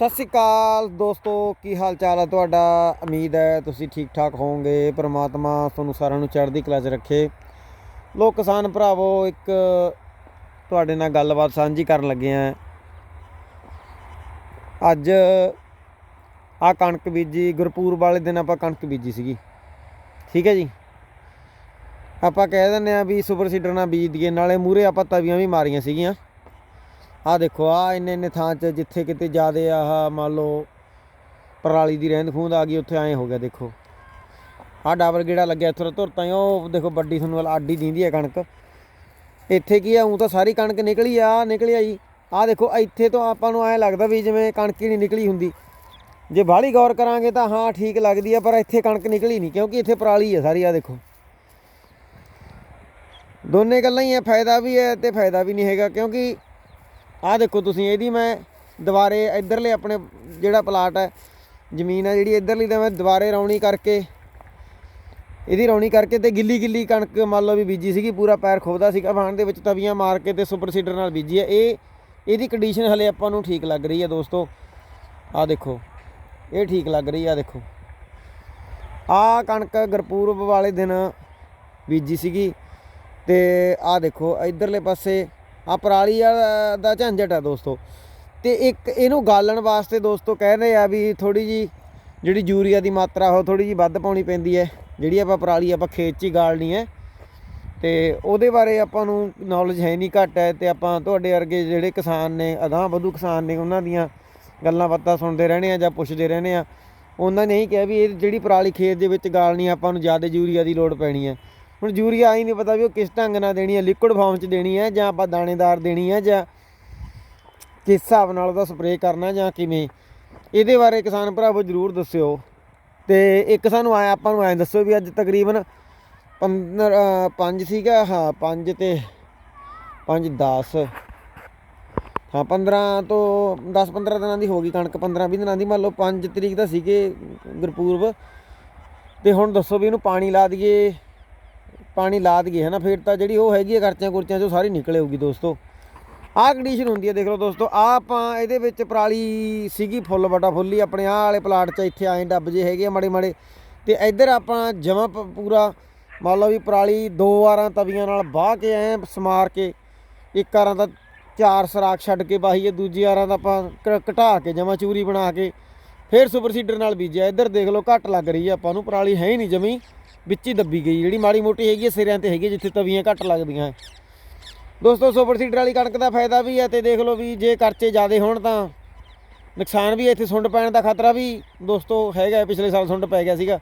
ਸਤਿ ਸ਼੍ਰੀ ਅਕਾਲ ਦੋਸਤੋ, ਕੀ ਹਾਲ ਚਾਲ ਹੈ ਤੁਹਾਡਾ? ਉਮੀਦ ਹੈ ਤੁਸੀਂ ਠੀਕ ਠਾਕ ਹੋਵੋਗੇ। ਪ੍ਰਮਾਤਮਾ ਤੁਹਾਨੂੰ ਸਾਰਿਆਂ ਨੂੰ ਚੜ੍ਹਦੀ ਕਲਾ 'ਚ ਰੱਖੇ। ਲੋਕ ਕਿਸਾਨ ਭਰਾਵੋ, ਇੱਕ ਤੁਹਾਡੇ ਨਾਲ ਗੱਲਬਾਤ ਸਾਂਝੀ ਕਰਨ ਲੱਗੇ ਆ ਅੱਜ ਆ ਕਣਕ ਬੀਜੀ ਗੁਰਪੂਰ ਵਾਲੇ ਦਿਨ ਆਪਾਂ ਕਣਕ ਬੀਜੀ ਸੀਗੀ। ਠੀਕ ਹੈ ਜੀ? ਆਪਾਂ ਕਹਿ ਦਿੰਦੇ ਆ ਵੀ ਸੁਪਰ ਸੀਡਰ ਨਾਲ ਬੀਜ ਦਈਏ ਨਾਲੇ ਮੂਰੇ ਆਪਾਂ ਤਵੀਆਂ ਵੀ ਮਾਰੀਆਂ ਸੀਗੀਆਂ। ਆ ਦੇਖੋ ਆ ਇੰਨੇ ਇੰਨੇ ਥਾਂ 'ਚ ਜਿੱਥੇ ਕਿਤੇ ਜ਼ਿਆਦੇ ਆਹ ਮੰਨ ਲਓ ਪਰਾਲੀ ਦੀ ਰਹਿੰਦ ਖੂੰਦ ਆ ਗਈ, ਉੱਥੇ ਐਂ ਹੋ ਗਿਆ, ਦੇਖੋ। ਆ ਡਬਲ ਗੇੜਾ ਲੱਗਿਆ ਇੱਥੋਂ ਧੁਰ ਉਹ ਦੇਖੋ ਵੱਡੀ ਤੁਹਾਨੂੰ ਆਡੀ ਦਿੰਦੀ ਹੈ ਕਣਕ। ਇੱਥੇ ਕੀ ਆ, ਉਂ ਤਾਂ ਸਾਰੀ ਕਣਕ ਨਿਕਲੀ ਆ, ਨਿਕਲੀ ਆਈ। ਆ ਦੇਖੋ, ਇੱਥੇ ਤੋਂ ਆਪਾਂ ਨੂੰ ਐਂ ਲੱਗਦਾ ਵੀ ਜਿਵੇਂ ਕਣਕ ਹੀ ਨਹੀਂ ਨਿਕਲੀ ਹੁੰਦੀ। ਜੇ ਬਾਹਲੀ ਗੌਰ ਕਰਾਂਗੇ ਤਾਂ ਹਾਂ, ਠੀਕ ਲੱਗਦੀ ਆ, ਪਰ ਇੱਥੇ ਕਣਕ ਨਿਕਲੀ ਨਹੀਂ, ਕਿਉਂਕਿ ਇੱਥੇ ਪਰਾਲੀ ਆ ਸਾਰੀ ਆ ਦੇਖੋ। ਦੋਨੇ ਗੱਲਾਂ ਹੀ ਆ, ਫਾਇਦਾ ਵੀ ਹੈ ਤੇ ਫਾਇਦਾ ਵੀ ਨਹੀਂ ਹੈਗਾ, ਕਿਉਂਕਿ ਆਹ ਦੇਖੋ ਤੁਸੀਂ, ਇਹਦੀ ਮੈਂ ਦੁਬਾਰੇ ਇਧਰਲੇ ਆਪਣੇ ਜਿਹੜਾ ਪਲਾਟ ਹੈ, ਜ਼ਮੀਨ ਹੈ ਜਿਹੜੀ ਇਧਰਲੀ ਤਾਂ ਮੈਂ ਦੁਬਾਰੇ ਰੌਣੀ ਕਰਕੇ, ਇਹਦੀ ਰੌਣੀ ਕਰਕੇ ਤੇ ਗਿੱਲੀ ਗਿੱਲੀ ਕਣਕ ਮੰਨ ਲਓ ਵੀ ਬੀਜੀ ਸੀਗੀ, ਪੂਰਾ ਪੈਰ ਖੋਬਦਾ ਸੀਗਾ, ਵਾਹਣ ਦੇ ਵਿੱਚ ਤਵੀਆਂ ਮਾਰ ਕੇ ਤੇ ਸੁਪਰ ਸੀਡਰ ਨਾਲ ਬੀਜੀ ਹੈ। ਇਹ, ਇਹਦੀ ਕੰਡੀਸ਼ਨ ਹਲੇ ਆਪਾਂ ਨੂੰ ਠੀਕ ਲੱਗ ਰਹੀ ਹੈ ਦੋਸਤੋ। ਆਹ ਦੇਖੋ, ਇਹ ਠੀਕ ਲੱਗ ਰਹੀ ਆ ਦੇਖੋ। ਆਹ ਕਣਕ ਗੁਰਪੂਰਬ ਵਾਲੇ ਦਿਨ ਬੀਜੀ ਸੀਗੀ ਤੇ ਆਹ ਦੇਖੋ, ਇਧਰਲੇ ਪਾਸੇ ਆ ਪਰਾਲੀ ਆ, ਦਾ ਝੰਜਟ ਆ ਦੋਸਤੋ। ਤੇ ਇੱਕ ਇਹਨੂੰ ਗਾਲਣ ਵਾਸਤੇ ਦੋਸਤੋ ਕਹਿੰਦੇ ਆ ਵੀ ਥੋੜੀ ਜੀ ਜਿਹੜੀ ਯੂਰੀਆ ਦੀ ਮਾਤਰਾ, ਉਹ ਥੋੜੀ ਜੀ ਵੱਧ ਪਾਉਣੀ ਪੈਂਦੀ ਹੈ। ਜਿਹੜੀ ਆਪਾਂ ਪਰਾਲੀ ਆਪਾਂ ਖੇਤ 'ਚ ਹੀ ਗਾਲਣੀ ਹੈ। ਤੇ ਉਹਦੇ ਬਾਰੇ ਆਪਾਂ ਨੂੰ ਨੌਲੇਜ ਹੈ ਨਹੀਂ ਘੱਟ ਹੈ ਤੇ ਆਪਾਂ ਤੁਹਾਡੇ ਵਰਗੇ ਜਿਹੜੇ ਕਿਸਾਨ ਨੇ, ਅਗਾਂਹ ਵਧੂ ਕਿਸਾਨ ਨੇ, ਉਹਨਾਂ ਦੀਆਂ ਗੱਲਾਂ ਬਾਤਾਂ ਸੁਣਦੇ ਰਹਿਣੇ ਆ ਜਾਂ ਪੁੱਛਦੇ ਰਹਿਣੇ ਆ। ਉਹਨਾਂ ਨੇ ਹੀ ਕਿਹਾ ਵੀ ਇਹ ਜਿਹੜੀ ਪਰਾਲੀ ਖੇਤ ਦੇ ਵਿੱਚ ਗਾਲਣੀ ਆਪਾਂ ਨੂੰ ਜ਼ਿਆਦਾ ਯੂਰੀਆ ਦੀ ਲੋੜ ਪੈਣੀ ਹੈ। ਹੁਣ ਯੂਰੀਆ ਆਈ ਨਹੀਂ ਪਤਾ ਵੀ ਉਹ ਕਿਸ ਢੰਗ ਨਾਲ ਦੇਣੀ ਹੈ ਲਿਕੁਇਡ ਫਾਰਮ 'ਚ ਦੇਣੀ ਹੈ ਜਾਂ ਆਪਾਂ ਦਾਣੇਦਾਰ ਦੇਣੀ ਹੈ ਜਾਂ ਕਿਸ ਹਿਸਾਬ ਨਾਲ ਉਹਦਾ ਸਪਰੇਅ ਕਰਨਾ ਜਾਂ ਕਿਵੇਂ। ਇਹਦੇ ਬਾਰੇ ਕਿਸਾਨ ਭਰਾਵੋ ਜਰੂਰ ਦੱਸਿਓ। ਤੇ ਇੱਕ ਸਾਨੂੰ ਆਇਆ, ਆਪਾਂ ਨੂੰ ਐਂ ਦੱਸੋ ਵੀ ਅੱਜ ਤਕਰੀਬਨ 15 5 ਸੀਗਾ, ਹਾਂ 5 ਤੇ 5 10 ਹਾਂ 15 ਤੋਂ 10 15 ਦਿਨਾਂ ਦੀ ਹੋ ਗਈ ਕਣਕ 15 20 ਦਿਨਾਂ ਦੀ। ਮੰਨ ਲਓ 5 ਤਰੀਕ ਦਾ ਸੀਗੇ ਗੁਰਪੂਰਬ। ਤੇ ਹੁਣ ਦੱਸੋ ਵੀ ਇਹਨੂੰ ਪਾਣੀ ਲਾ ਦਈਏ। ਪਾਣੀ ਲਾ ਦਈਏ ਹੈ ਨਾ ਫਿਰ ਤਾਂ ਜਿਹੜੀ ਉਹ ਹੈਗੀ ਹੈ ਖਰਚਿਆਂ ਕੁਰਚਿਆਂ ਚੋਂ ਸਾਰੀ ਨਿਕਲ ਆਊਗੀ ਦੋਸਤੋ। ਆਹ ਕੰਡੀਸ਼ਨ ਹੁੰਦੀ ਹੈ ਦੇਖ ਲਓ ਦੋਸਤੋ, ਆਹ ਆਪਾਂ ਇਹਦੇ ਵਿੱਚ ਪਰਾਲੀ ਸੀਗੀ ਫੁੱਲ ਬਟਾ ਫੁੱਲੀ ਆਪਣੇ ਆਹ ਵਾਲੇ ਪਲਾਟ 'ਚ ਇੱਥੇ ਆਏ ਡੱਬ ਜੇ ਹੈਗੇ ਆ ਮਾੜੇ ਮਾੜੇ। ਤੇ ਇੱਧਰ ਆਪਾਂ ਜਮਾ ਪੂਰਾ, ਮੰਨ ਲਓ ਵੀ ਪਰਾਲੀ ਦੋ ਵਾਰਾਂ ਤਵੀਆਂ ਨਾਲ ਬਾਹ ਕੇ ਐ ਸਮਾਰ ਕੇ, ਇੱਕ ਵਾਰਾਂ ਦਾ ਚਾਰ ਸਰਾਖ ਛੱਡ ਕੇ ਬਾਹੀਏ ਦੂਜੀ ਵਾਰਾਂ ਦਾ ਆਪਾਂ ਕ- ਘਟਾ ਕੇ ਜਮਾ ਚੂਰੀ ਬਣਾ ਕੇ, ਫਿਰ ਸੁਪਰ ਸੀਡਰ ਨਾਲ ਬੀਜਿਆ। ਇੱਧਰ ਦੇਖ ਲਓ ਘੱਟ ਲੱਗ ਰਹੀ ਹੈ ਆਪਾਂ ਨੂੰ ਪਰਾਲੀ ਹੈ ਹੀ ਨਹੀਂ ਜਮੀ ਵਿੱਚ ਹੀ ਦੱਬੀ ਗਈ। ਜਿਹੜੀ ਮਾੜੀ ਮੋਟੀ ਹੈਗੀ ਹੈ ਸਿਰਿਆਂ ਤੇ ਹੈਗੀ ਜਿੱਥੇ ਤਵੀਆਂ ਘੱਟ ਲੱਗਦੀਆਂ ਹੈ ਦੋਸਤੋ, ਸੁਪਰ ਸੀਡਰ ਵਾਲੀ ਕਣਕ ਦਾ ਫਾਇਦਾ ਵੀ ਹੈ ਤੇ ਦੇਖ ਲਓ ਵੀ ਜੇ ਖਰਚੇ ਜ਼ਿਆਦੇ ਹੋਣ ਤਾਂ ਨੁਕਸਾਨ ਵੀ ਇੱਥੇ ਸੁੰਡ ਪੈਣ ਦਾ ਖਤਰਾ ਵੀ ਦੋਸਤੋ ਹੈਗਾ ਪਿਛਲੇ ਸਾਲ ਸੁੰਡ ਪੈ ਗਿਆ ਸੀਗਾ।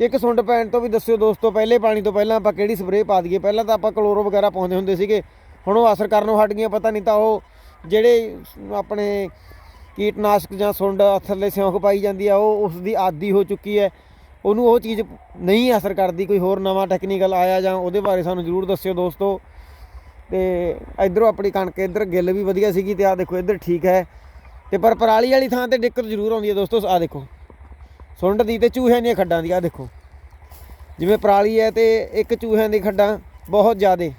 ਇੱਕ ਸੁੰਡ ਪੈਣ ਤੋਂ ਵੀ ਦੱਸਿਓ ਦੋਸਤੋ, ਪਹਿਲੇ ਪਾਣੀ ਤੋਂ ਪਹਿਲਾਂ ਆਪਾਂ ਕਿਹੜੀ ਸਪਰੇਅ ਪਾ ਦਈਏ? ਪਹਿਲਾਂ ਤਾਂ ਆਪਾਂ ਕਲੋਰੋ ਵਗੈਰਾ ਪਾਉਂਦੇ ਹੁੰਦੇ ਸੀਗੇ। ਹੁਣ ਉਹ ਅਸਰ ਕਰਨੋਂ ਹਟ ਗਈਆਂ, ਪਤਾ ਨਹੀਂ ਤਾਂ ਉਹ ਜਿਹੜੇ ਆਪਣੇ ਕੀਟਨਾਸ਼ਕ ਜਾਂ ਸੁੰਡ ਥੱਲੇ ਸਿਉਂਕ ਪਾਈ ਜਾਂਦੀ ਆ, ਉਹ ਉਸ ਦੀ ਆਦੀ ਹੋ ਚੁੱਕੀ ਹੈ ਉਹਨੂੰ ਉਹ ਚੀਜ਼ ਨਹੀਂ ਅਸਰ ਕਰਦੀ ਕੋਈ ਹੋਰ ਨਵਾਂ ਟੈਕਨੀਕਲ ਆਇਆ ਜਾਂ ਉਹਦੇ ਬਾਰੇ ਸਾਨੂੰ ਜ਼ਰੂਰ ਦੱਸਿਓ ਦੋਸਤੋ। ਤੇ ਇਧਰੋਂ ਆਪਣੀ ਕਣਕ, ਇੱਧਰ ਗਿੱਲ ਵੀ ਵਧੀਆ ਸੀਗੀ ਤੇ ਆਹ ਦੇਖੋ ਇੱਧਰ ਠੀਕ ਹੈ। ਤੇ ਪਰ ਪਰਾਲੀ ਵਾਲੀ ਥਾਂ ਤੇ ਦਿੱਕਤ ਜ਼ਰੂਰ ਆਉਂਦੀ ਹੈ ਦੋਸਤੋ, ਆਹ ਦੇਖੋ। ਸੁੰਡ ਦੀ ਤੇ ਚੂਹਿਆਂ ਦੀਆਂ ਖੱਡਾਂ ਦੀ, ਆਹ ਦੇਖੋ। ਜਿਵੇਂ ਪਰਾਲੀ ਹੈ ਤੇ ਇੱਕ ਚੂਹਿਆਂ ਦੀ ਖੱਡਾਂ ਬਹੁਤ ਜ਼ਿਆਦੇ।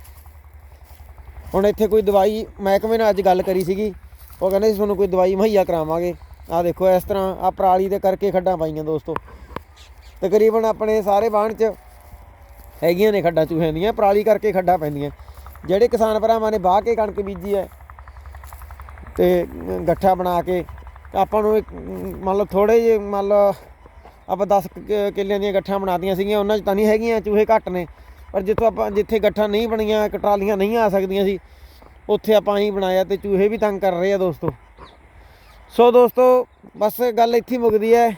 ਹੁਣ ਇੱਥੇ ਕੋਈ ਦਵਾਈ ਮਹਿਕਮੇ ਨਾਲ ਅੱਜ ਗੱਲ ਕਰੀ ਸੀਗੀ। ਉਹ ਕਹਿੰਦੇ ਸੀ ਤੁਹਾਨੂੰ ਕੋਈ ਦਵਾਈ ਮੁਹੱਈਆ ਕਰਾਵਾਂਗੇ। ਆਹ ਦੇਖੋ ਇਸ ਤਰ੍ਹਾਂ ਆ ਪਰਾਲੀ ਦੇ ਕਰਕੇ ਖੱਡਾਂ ਪਾਈਆਂ ਦੋਸਤੋ। ਤਕਰੀਬਨ ਆਪਣੇ ਸਾਰੇ ਬਾਣ 'ਚ ਹੈਗੀਆਂ ਨੇ ਖੱਡਾਂ ਚੂਹਿਆਂ ਦੀਆਂ ਪਰਾਲੀ ਕਰਕੇ ਖੱਡਾਂ ਪੈਂਦੀਆਂ। ਜਿਹੜੇ ਕਿਸਾਨ ਭਰਾਵਾਂ ਨੇ ਬਾਹ ਕੇ ਕਣਕ ਬੀਜੀ ਹੈ ਤੇ ਗੱਠਾ ਬਣਾ ਕੇ ਆਪਾਂ ਨੂੰ ਇੱਕ, ਮੰਨ ਲਓ ਥੋੜੇ ਜਿਹੇ ਮੰਨ ਲਓ ਆਪਾਂ 10 ਕਿੱਲਿਆਂ ਦੀਆਂ ਗੱਠਾਂ ਬਣਾਤੀਆਂ ਸੀਗੀਆਂ ਉਹਨਾਂ 'ਚ ਤਾਂ ਨਹੀਂ ਹੈਗੀਆਂ ਚੂਹੇ ਘੱਟ ਨੇ। ਪਰ ਜਿੱਥੋਂ ਆਪਾਂ ਜਿੱਥੇ ਗੱਠਾਂ ਨਹੀਂ ਬਣੀਆਂ ਕਟਰਾਲੀਆਂ ਨਹੀਂ ਆ ਸਕਦੀਆਂ ਸੀ ਉੱਥੇ ਆਪਾਂ ਹੀ ਬਣਾਇਆ ਤੇ ਚੂਹੇ ਵੀ ਤੰਗ ਕਰ ਰਹੇ ਆ ਦੋਸਤੋ। ਸੋ ਦੋਸਤੋ ਬਸ ਗੱਲ ਇੱਥੇ ਮੁੱਕਦੀ ਹੈ।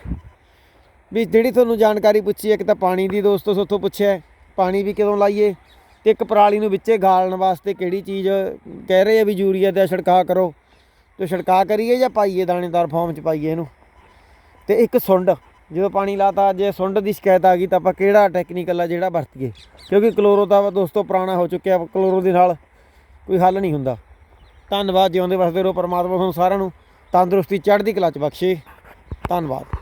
ਵੀ ਜਿਹੜੀ ਤੁਹਾਨੂੰ ਜਾਣਕਾਰੀ ਪੁੱਛੀ ਹੈ, ਇੱਕ ਤਾਂ ਪਾਣੀ ਦੀ ਦੋਸਤੋ ਸੋਥੋਂ ਪੁੱਛਿਆ ਪਾਣੀ ਵੀ ਕਦੋਂ ਲਾਈਏ ਤੇ ਇੱਕ ਪਰਾਲੀ ਨੂੰ ਵਿੱਚੇ ਗਾਲਣ ਵਾਸਤੇ ਕਿਹੜੀ ਚੀਜ਼ ਕਹਿ ਰਹੇ ਆ ਵੀ ਯੂਰੀਆ ਦਾ ਛਿੜਕਾਅ ਕਰੋ, ਤੇ ਛਿੜਕਾਅ ਕਰੀਏ ਜਾਂ ਪਾਈਏ, ਦਾਣੇਦਾਰ ਫਾਰਮ 'ਚ ਪਾਈਏ ਇਹਨੂੰ। ਤੇ ਇੱਕ ਸੁੰਡ, ਜਦੋਂ ਪਾਣੀ ਲਾਤਾ, ਜੇ ਸੁੰਡ ਦੀ ਸ਼ਿਕਾਇਤ ਆ ਗਈ ਤਾਂ ਆਪਾਂ ਕਿਹੜਾ ਟੈਕਨੀਕਲ ਆ ਜਿਹੜਾ ਵਰਤੀਏ? ਕਿਉਂਕਿ ਕਲੋਰੋ ਤਾਂ ਦੋਸਤੋ ਪੁਰਾਣਾ ਹੋ ਚੁੱਕਿਆ, ਕਲੋਰੋ ਦੇ ਨਾਲ ਕੋਈ ਹੱਲ ਨਹੀਂ ਹੁੰਦਾ। ਧੰਨਵਾਦ ਜਿਉਂਦੇ ਵਸਦੇ ਰਹੋ ਪਰਮਾਤਮਾ ਤੁਹਾਨੂੰ ਸਾਰਿਆਂ ਨੂੰ, ਤੰਦਰੁਸਤੀ, ਚੜ੍ਹਦੀ ਕਲਾ ਚ ਬਖਸ਼ੇ। ਧੰਨਵਾਦ।